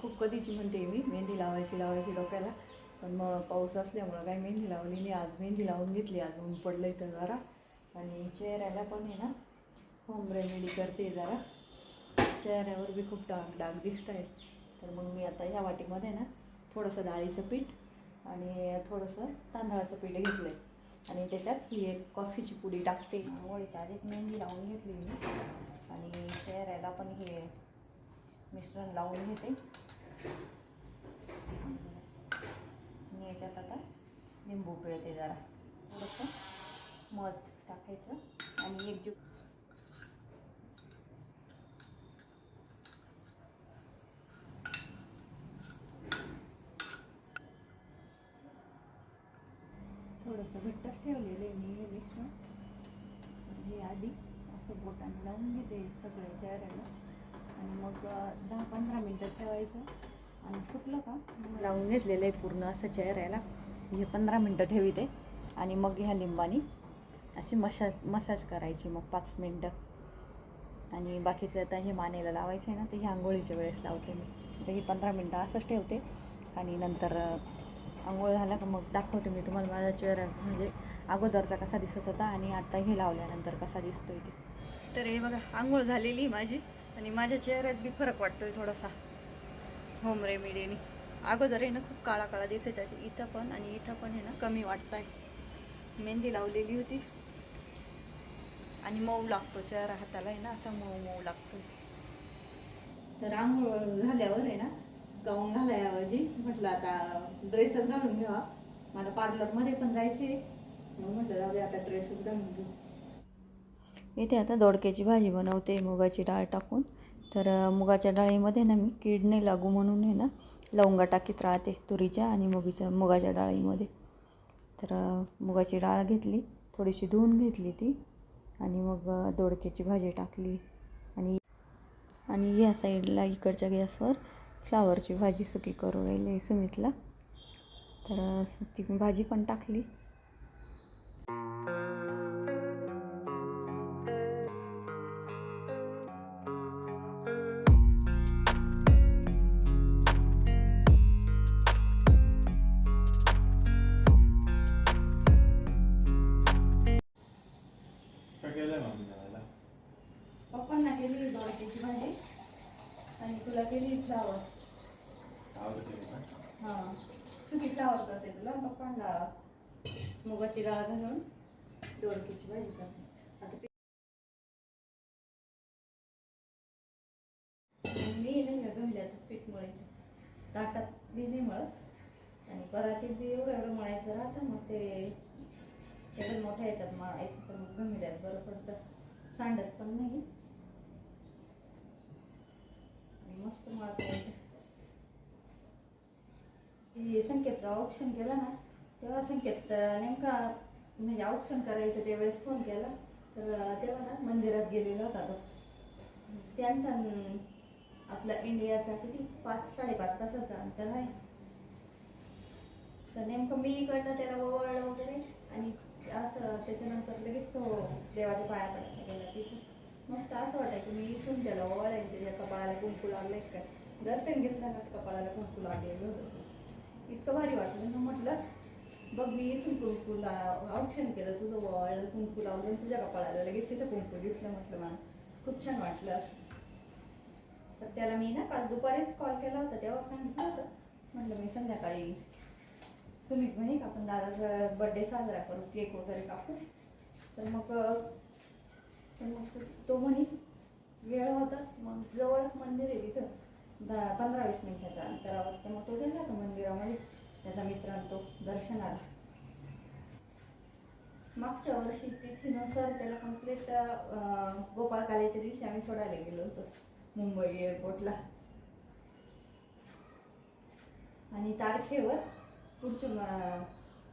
खूप कधीची म्हणते मी मेहंदी लावायची लावायची डोक्याला. पण मग पाऊस असल्यामुळं काही मेहंदी लावली नाही. आज मेहंदी लावून घेतली. आज ऊन पडलं इथं जरा. आणि चेहऱ्याला पण आहे ना होम रेमेडी करते जरा. चेहऱ्यावर बी खूप डाग डाग दिसत आहे तर मग मी आता ह्या वाटीमध्ये ना थोडंसं डाळीचं पीठ आणि थोडंसं तांदळाचं पीठ घेतलं आहे आणि त्याच्यात ही एक कॉफीची पुडी टाकते. वळीच्या आधीच मेहंदी लावून घेतली मी. आणि चेहऱ्याला पण हे मिश्रण लावून घेते. आणि याच्यात आता लिंबू पिळते जरा. थोडंसं मध टाकायचं आणि एक जीव थोडंसं घट्टच ठेवलेलं आहे मी हे मिश्रण. हे आधी असं बोटाने लावून घेते सगळ्या चेहऱ्याला. आणि मग दहा पंधरा मिनटं ठेवायचं. आणि सुकलं का? लावून घेतलेलं आहे पूर्ण असं चेहऱ्याला हे पंधरा मिनटं ठेविते. आणि मग ह्या लिंबानी अशी मसाज मसाज करायची मग पाच मिनटं. आणि बाकीचं आता हे मानेला लावायचं आहे ना ते ही आंघोळीच्या वेळेस लावते मी. तर ही पंधरा मिनटं असंच ठेवते. आणि नंतर आंघोळ झाला का मग दाखवते मी तुम्हाला माझा चेहरा. म्हणजे अगोदरचा कसा दिसत होता आणि आता हे लावल्यानंतर कसा दिसतोय ते. तर हे बघा आंघोळ झालेली माझी. आणि माझ्या चेहऱ्यात बी फरक वाटतोय थोडासा. होम रेमेडीने अगोदर आहे ना खूप काळा काळा दिसायचा. इथं पण आणि इथं पण आहे ना कमी वाटत आहे मेहंदी लावलेली होती. आणि मऊ लागतो चेहरा हाताला आहे ना असा मऊ मऊ लागतो. तर आंघोळ झाल्यावर आहे ना गाऊन घालायऐवजी म्हटलं आता ड्रेसच घालून घ्यावा मला पार्लरमध्ये पण जायचे मग म्हटलं जाऊ दे आता ड्रेसच घालून घेऊ. इथे आता दोडक्याची भाजी बनवते मुगाची डाळ टाकून. तर मुगाच्या डाळीमध्ये ना मी कीड नाही लागू म्हणून आहे ना लवंगा टाकीत राहते तुरीच्या आणि मुगीच्या मुगाच्या डाळीमध्ये. तर मुगाची डाळ घेतली थोडीशी धुवून घेतली ती आणि मग दोडक्याची भाजी टाकली. आणि आणि या साईडला इकडच्या गॅसवर फ्लावरची भाजी सुकी करू राहिली सुमितला. तर ती भाजी पण टाकली. फ्लावर करते तुला पप्पांना मुगाची डाळ घालून दोडकीची भाजी करते आता मी नाही का गमल्याचं पीठ मळायचं ताटात बी नाही मळत. आणि परातीत बी एवढं एवढं मळायचं राहतं मग ते एवढं मोठ्या याच्यात मळायचं पण मग गमिल्यात बरं पडतं. सांडत पण नाही. मस्त मळता येतं. हे संकेतचं ऑप्शन केलं ना तेव्हा संकेत नेमका म्हणजे ऑप्शन करायचं त्यावेळेस फोन केला. तर तेव्हा ना मंदिरात गेलेला होता तो. त्यांचा आपला इंडियाचा किती पाच साडेपाच तासाचा अंतर आहे तर नेमकं मी इकडनं त्याला ओवाळलं वगैरे आणि असं त्याच्यानंतर लगेच तो देवाच्या पाया पडला गेला तिथे. मस्त असं वाटायचं मी इथून त्याला ओवाळायला त्याच्या कपाळाला कुंकू लागले काय दर्शन घेतलं ना कपाळाला कुंकू लागलेलं होतं. इतकं भारी वाटलं. मग म्हटलं बघ मी इथून कुंकू औक्षण केलं तुझं वळ कुंकू लावलं तुझ्या कपाळाला लगेच तिथं कुंकू दिसलं म्हटलं मला. खूप छान वाटलं. तर त्याला मी ना काल दुपारीच कॉल केला होता तेव्हा सांगितलं होतं. म्हटलं मी संध्याकाळी सुमित म्हणे का आपण दादाचा बड्डे साजरा करू केक वगैरे कापू. तर मग तर मग तो म्हणे वेळ होता मग जवळच मंदिर आहे तिथं. दहा पंधरा वीस मिनिटाच्या अंतरावर तर मग तो गेला तो मंदिरामध्ये. त्याचा मित्र आणि तो दर्शनाला. मागच्या वर्षी तिथीनुसार त्याला कंप्लीट गोपाळकालेच्या दिवशी आम्ही सोडायला गेलो होतो. मुंबई एअरपोर्टला आणि तारखेवर पुढच्या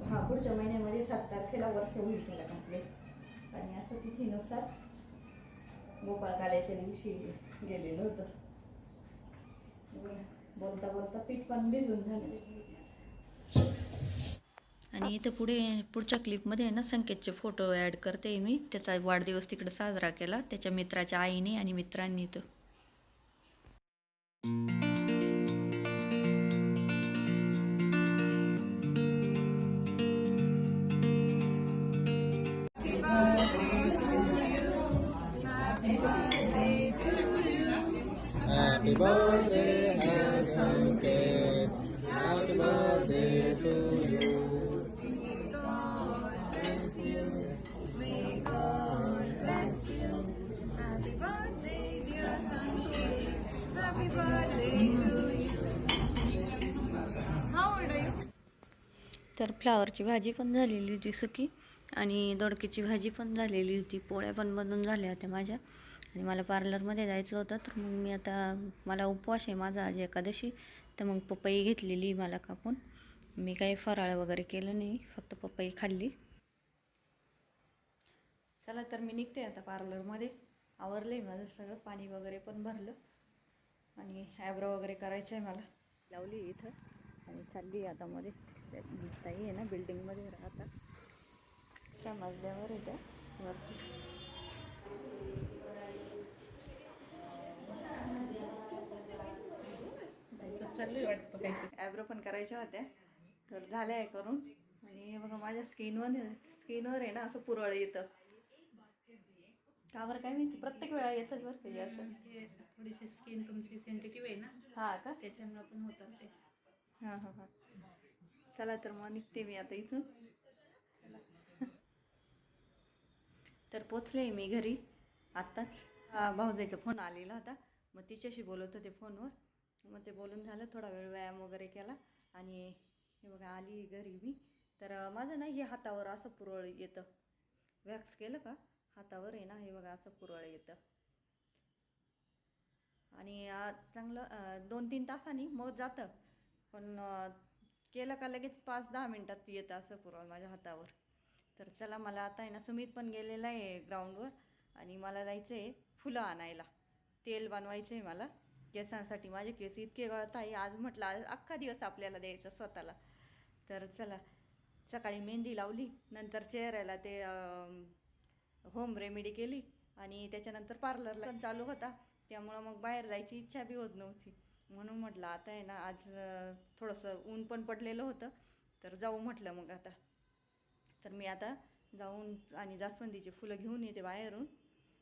हा पुढच्या महिन्यामध्ये सात तारखेला वर्ष होईल त्याला कंप्लीट आणि असं तिथीनुसार गोपाळकालेच्या दिवशी गेलेलो होतं. बोलता बोलता पीठ पण भिजून झाले. आणि इथं पुढे पुढच्या क्लिपमध्ये आहे ना संकेतचे फोटो ॲड करते मी. त्याचा वाढदिवस तिकडे साजरा केला. त्याच्या मित्राच्या आईने आणि मित्रांनी तो Happy birthday तर फ्लावरची भाजी पण झालेली होती सुकी आणि दोडकीची भाजी पण झालेली होती. पोळ्या पण बनून झाल्या होत्या माझ्या. आणि मला पार्लरमध्ये जायचं होतं तर मग मी आता मला उपवास आहे माझा आज एकादशी तर मग पपई घेतलेली मला कापून. मी काही फराळ वगैरे केलं नाही फक्त पपई खाल्ली. चला तर मी निघते आता पार्लरमध्ये. आवरलं आहे माझं सगळं पाणी वगैरे पण भरलं. आणि ॲब्रो वगैरे करायचं आहे मला. लावली इथं. आणि चालली आता मध्ये. ताई आहे ना बिल्डिंगमध्ये राहतात दुसऱ्या मजल्यावर त्या वरती ॲब्रो पण करायच्या होत्या. तर झाल्या आहे करून. आणि हे बघा माझ्या स्किनवर स्किनवर आहे ना असं पुरळ येतं. का बरं काय माहिती? प्रत्येक वेळा येतच बरं का हे असं? थोडीशी स्किन तुमची सेन्सिटिव्ह आहे ना? हा का? त्याच्यामुळे पण होतं ते. हां हां हां. चला तर मग निघते मी आता इथून. तर पोचले मी घरी. आत्ताच भाऊजाईचा फोन आलेला होता. मग तिच्याशी बोलत होते फोनवर. मग ते बोलून झालं थोडा वेळ व्यायाम वगैरे केला. आणि हे बघा आली घरी मी. तर माझं ना हे हातावर असं पुरळ येतं. वॅक्स केलं का? हातावर आहे ना हे बघा असं पुरळ येतं. आणि चांगलं दोन तीन तासांनी मग जातं. पण केलं का लगेच पाच दहा मिनटात येतं असं पुरळ माझ्या हातावर. तर चला मला आता आहे ना सुमित पण गेलेला आहे ग्राउंडवर आणि मला जायचं आहे फुलं आणायला. तेल बनवायचं आहे मला. केसांसाठी माझे केस इतके गळत आहे. आज म्हटलं आज अख्खा दिवस आपल्याला द्यायचा स्वतःला. तर चला सकाळी मेहंदी लावली नंतर चेहऱ्याला ते होम रेमेडी केली आणि त्याच्यानंतर पार्लरला पण चालू होता. त्यामुळं मग बाहेर जायची इच्छा बी होत नव्हती. म्हणून म्हटलं आता आहे ना आज थोडंसं ऊन पण पडलेलं होतं तर जाऊ म्हटलं मग आता. तर मी आता जाऊन आणि जास्वंदीची फुलं घेऊन येते बाहेरून.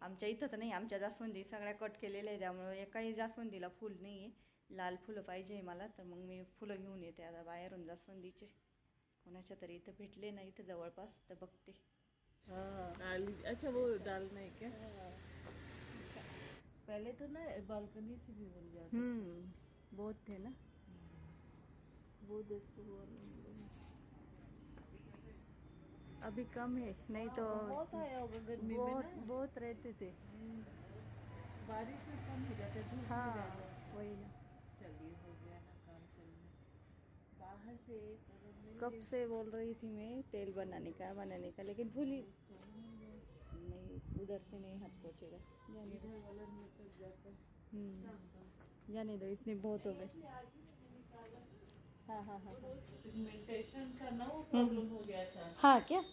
आमच्या इथं तर नाही आमच्या जास्वंदी सगळ्या कट केलेल्या आहे त्यामुळं एकाही जास्वंदीला फुल नाही आहे. लाल फुलं पाहिजे मला तर मग मी फुलं घेऊन येते आता बाहेरून जास्वंदीचे. कोणाच्या तरी इथं भेटले ना इथं जवळपास तर बघते. हाँ डाली अच्छा वो है. क्या पहले तो ना बालकनी से भी मिल जाता हम्म बहुत थे ना। वो देखो अभी कम है नहीं तो बहुत आया होगा गर्मी में ना। बहुत रहते थे। बारिश में कम हो जाता है धूप हाँ। वही ना। चलिए हो गया ना काम चलने बाहर से कब से बोल रही थी मैं तेल बनाने का बनाने का लेकिन भूली। नहीं उधर से नहीं हाथ पहुँचेगा। जाने दो। है हम्म, जाने दो इतने बहुत हो गए। हाँ हाँ हाँ हाँ। पिगमेंटेशन का ना वो प्रॉब्लम हो हाँ क्या?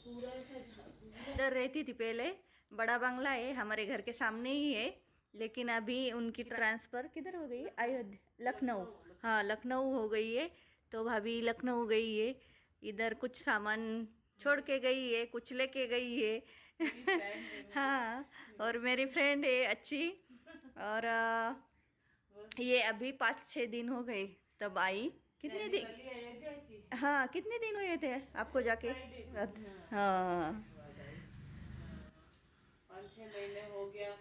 इधर रहती थी। पहले। बड़ा बंगला है हमारे घर के सामने ही है। लेकिन अभी उनकी ट्रांसफ़र किधर हो गई? अयोध्या लखनऊ। हाँ लखनऊ हो गई है। तो भाभी लखनऊ गई है। इधर कुछ सामान छोड़ के गई है कुछ लेके गई है। हाँ और मेरी फ्रेंड है अच्छी। और ये अभी पाँच छः दिन हो गए तब आई। कितने दिन हाँ कितने दिन हुए थे आपको जाके? हाँ। पाँच छः महीने हो गया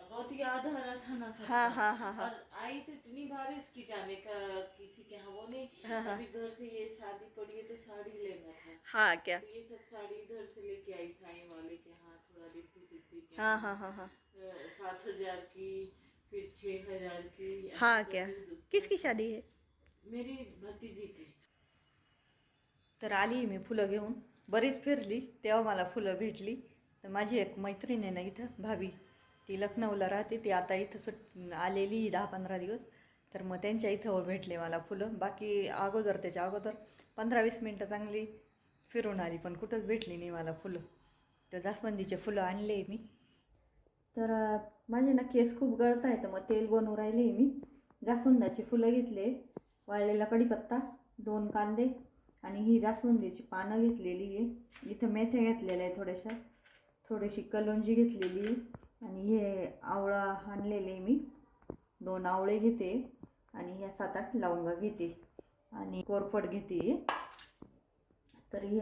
बहुत याद आ रहा था ना सब हाँ हाँ हाँ हाँ। और आई तो इतनी बारिश की जाने का किसी के यहाँ वो नहीं। हाँ, हाँ। अभी घर से ये शादी पड़ी है तो साड़ी लेना था। हाँ क्या? तो ये सब साड़ी इधर से लेके आई साई वाले के यहाँ थोड़ा रिद्धि सिद्धि के हाँ हाँ हाँ हाँ। सात हज़ार की फिर छह हज़ार की हाँ क्या? किसकी शादी है? मेरी भतीजी की। तर आली मी फुलं घेऊन बरीच फिरली तेव्हा मला फुलं भेटली. तर माझी एक मैत्रीण आहे ना इथं भाभी. ती लखनौला राहते ती आता इथं सुट आलेली दहा पंधरा दिवस. तर मग त्यांच्या इथं हो भेटले मला फुलं. बाकी अगोदर त्याच्या अगोदर पंधरा वीस मिनटं चांगली फिरून आली पण कुठंच भेटली नाही मला फुलं. तर जास्वंदीचे फुलं आणले मी. तर माझे ना केस खूप गळत आहेत मग तेल बनवून राहिले मी. जास्वंदाची फुलं घेतले वाळलेला कढीपत्ता दोन कांदे आणि ही जास्वंदीची पानं घेतलेली आहे. इथं मेथ्या घेतलेल्या आहे थोड्याशा. थोडीशी कलोंजी घेतलेली आहे. आणि हे आवळा आणलेले मी. दोन आवळे घेते आणि ह्या सात आठ लवंगा घेते आणि कोरफड घेते तर हे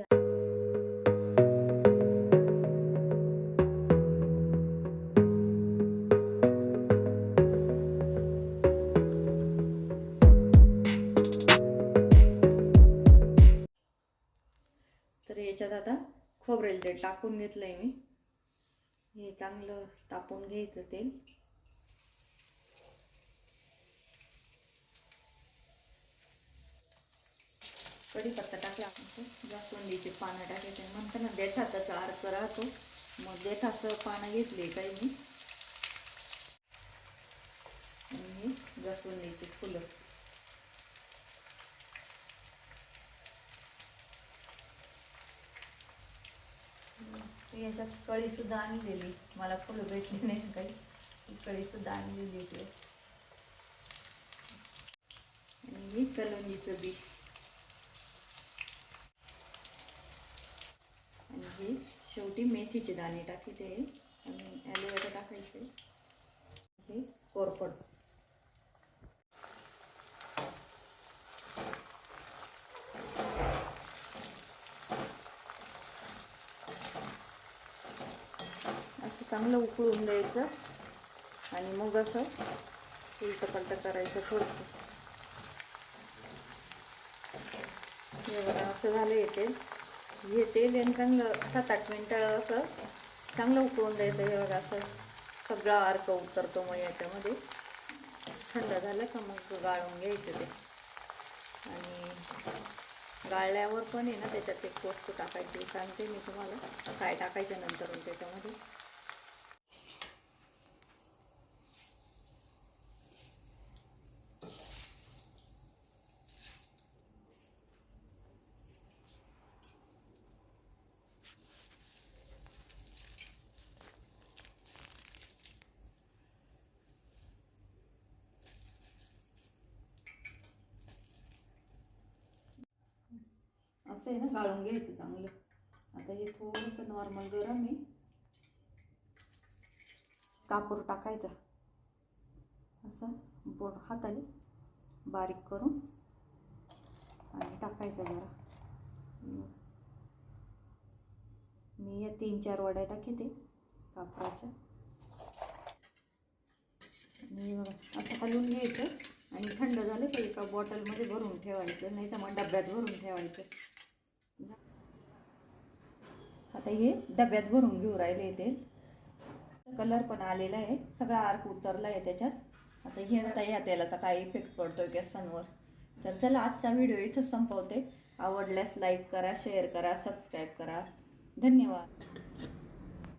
तर याच्यात आता खोबरेल तेल टाकून घेतलंय मी. हे चांगलं तापून घ्यायचं तेल कढीपत्ता टाकला आपण जास्वंदीचे पानं टाकायचे म्हणतात ना देठाचा अर्क राहतो. मग देठाचं पानं घेतले काही मी. आणि हे जास्वंदीची फुलं. याच्यात कळीसुद्धा आणलेली मला फुलं भेटली नाही काही? कळीसुद्धा आणलेली आणि हे कलंजीचं बी. आणि हे शेवटी मेथीचे दाणे टाकायचे आणि ॲलोवेरा टाकायचे. हे कोरफड असं चांगलं उकळून द्यायचं. आणि मग असं उलटपलट करायचं थोडंसं. बघा असं झालं येते हे तेल आणि चांगलं सात आठ मिनटं असं चांगलं उकळून द्यायचं. हे बघा असं सगळा अर्क उतरतो मग याच्यामध्ये. थंड झालं का मग गाळून घ्यायचं ते. आणि गाळल्यावर पण आहे ना त्याच्यात एक वस्तू टाकायची. सांगते मी तुम्हाला. काय टाकायचं नंतर त्याच्यामध्ये. असं आहे ना गाळून घ्यायचं चांगलं. आता हे थोडंसं नॉर्मल गरम आहे. कापूर टाकायचा. असं बोट हाताने बारीक करून आणि टाकायचं जरा. मी या तीन चार वड्या टाकीते कापराच्या. आणि बघा असं हलवून घ्यायचं आणि थंड झालं की एका बॉटलमध्ये भरून ठेवायचं नाही तर मग डब्यात भरून ठेवायचं. आता हे डब्यात भरून घेऊ राहिले ते कलर पण आलेला आहे. सगळा आर्क उतरला आहे त्याच्यात. आता हे आता या तेलाचा काय इफेक्ट पडतोय केसांवर तर चला आजचा व्हिडिओ इथंच संपवते. आवडल्यास लाईक करा शेअर करा सबस्क्राईब करा. धन्यवाद.